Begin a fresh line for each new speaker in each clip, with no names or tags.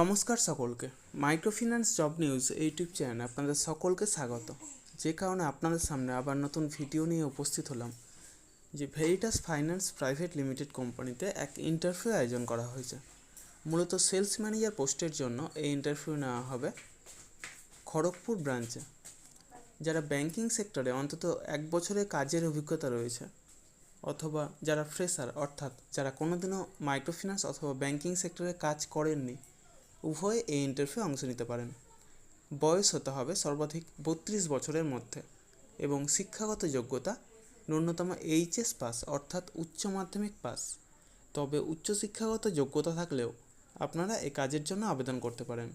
নমস্কার সকলকে। Microfinance job news YouTube চ্যানেলে আপনাদের সকলকে স্বাগত। যে কারণে আপনাদের সামনে আবার নতুন ভিডিও নিয়ে উপস্থিত হলাম, যে ভেরিটাস ফাইন্যান্স প্রাইভেট লিমিটেড কোম্পানিতে এক ইন্টারভিউ আয়োজন করা হয়েছে। মূলত সেলস ম্যানেজার পোস্টের জন্য এই ইন্টারভিউ নেওয়া হবে খড়গপুর ব্রাঞ্চে যারা ব্যাংকিং সেক্টরে অন্তত এক বছরের কাজের অভিজ্ঞতা রয়েছে, অথবা যারা ফ্রেশার অর্থাৎ যারা কোনোদিনও মাইক্রোফিন্যান্স অথবা ব্যাংকিং সেক্টরে কাজ করেননি উভয়ে এই ইন্টারভিউ অংশ নিতে পারেন। বয়স হতে হবে সর্বাধিক বত্রিশ বছরের মধ্যে এবং শিক্ষাগত যোগ্যতা ন্যূনতম এইচএস পাস, অর্থাৎ উচ্চ মাধ্যমিক পাস। তবে উচ্চশিক্ষাগত যোগ্যতা থাকলেও আপনারা এই কাজের জন্য আবেদন করতে পারেন।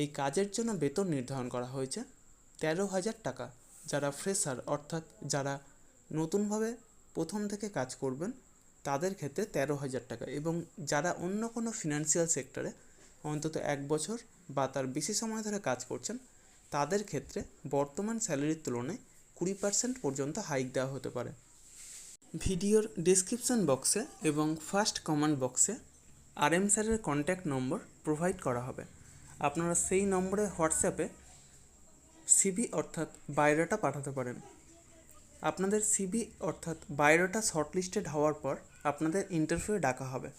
এই কাজের জন্য বেতন নির্ধারণ করা হয়েছে তেরো হাজার টাকা। যারা ফ্রেশার অর্থাৎ যারা নতুনভাবে প্রথম থেকে কাজ করবেন, তাদের ক্ষেত্রে তেরো হাজার টাকা এবং যারা অন্য কোনো ফিনান্সিয়াল সেক্টরে অন্তত এক বছর বা তার বেশি সময় ধরে কাজ করছেন, তাদের ক্ষেত্রে বর্তমান স্যালারির তুলনায় কুড়ি পার্সেন্ট পর্যন্ত হাইক দেওয়া হতে পারে। ভিডিওর ডিসক্রিপশন বক্সে এবং ফার্স্ট কমেন্ট বক্সে আর এম স্যারের কন্ট্যাক্ট নম্বর প্রোভাইড করা হবে। আপনারা সেই নম্বরে হোয়াটসঅ্যাপে সিবি অর্থাৎ বায়োডাটা পাঠাতে পারেন। আপনাদের সিবি অর্থাৎ বায়োডাটা শর্টলিস্টেড হওয়ার পর আপনাদের ইন্টারভিউ ডাকা হবে।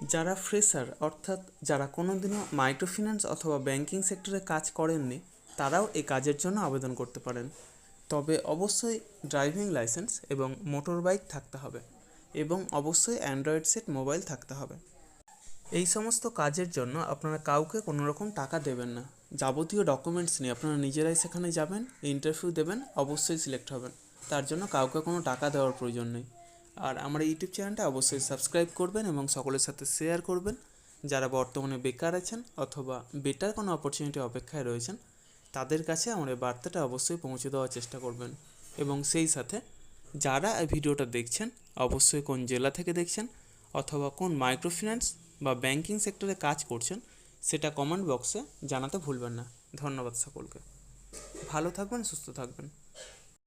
যারা ফ্রেশার, অর্থাৎ যারা কোনোদিনও মাইক্রোফিন্যান্স অথবা ব্যাংকিং সেক্টরে কাজ করেননি, তারাও এই কাজের জন্য আবেদন করতে পারেন। তবে অবশ্যই ড্রাইভিং লাইসেন্স এবং মোটর বাইক থাকতে হবে এবং অবশ্যই অ্যান্ড্রয়েড সেট মোবাইল থাকতে হবে। এই সমস্ত কাজের জন্য আপনারা কাউকে কোনো রকম টাকা দেবেন না। যাবতীয় ডকুমেন্টস নিয়ে আপনারা নিজেরাই সেখানে যাবেন, ইন্টারভিউ দেবেন, অবশ্যই সিলেক্ট হবেন। তার জন্য কাউকে কোনো টাকা দেওয়ার প্রয়োজন নেই। আর আমার ইউটিউব চ্যানেলটা অবশ্যই সাবস্ক্রাইব করবেন এবং সকলের সাথে শেয়ার করবেন। যারা বর্তমানে বেকার আছেন অথবা বেটার কোনো অপরচুনিটি অপেক্ষায় রয়েছেন, তাদের কাছে আমার এই বার্তাটা অবশ্যই পৌঁছে দেওয়ার চেষ্টা করবেন। এবং সেই সাথে যারা এই ভিডিওটা দেখছেন, অবশ্যই কোন জেলা থেকে দেখছেন অথবা কোন মাইক্রোফিন্যান্স বা ব্যাংকিং সেক্টরে কাজ করছেন, সেটা কমেন্ট বক্সে জানাতে ভুলবেন না। ধন্যবাদ সকলকে। ভালো থাকবেন, সুস্থ থাকবেন।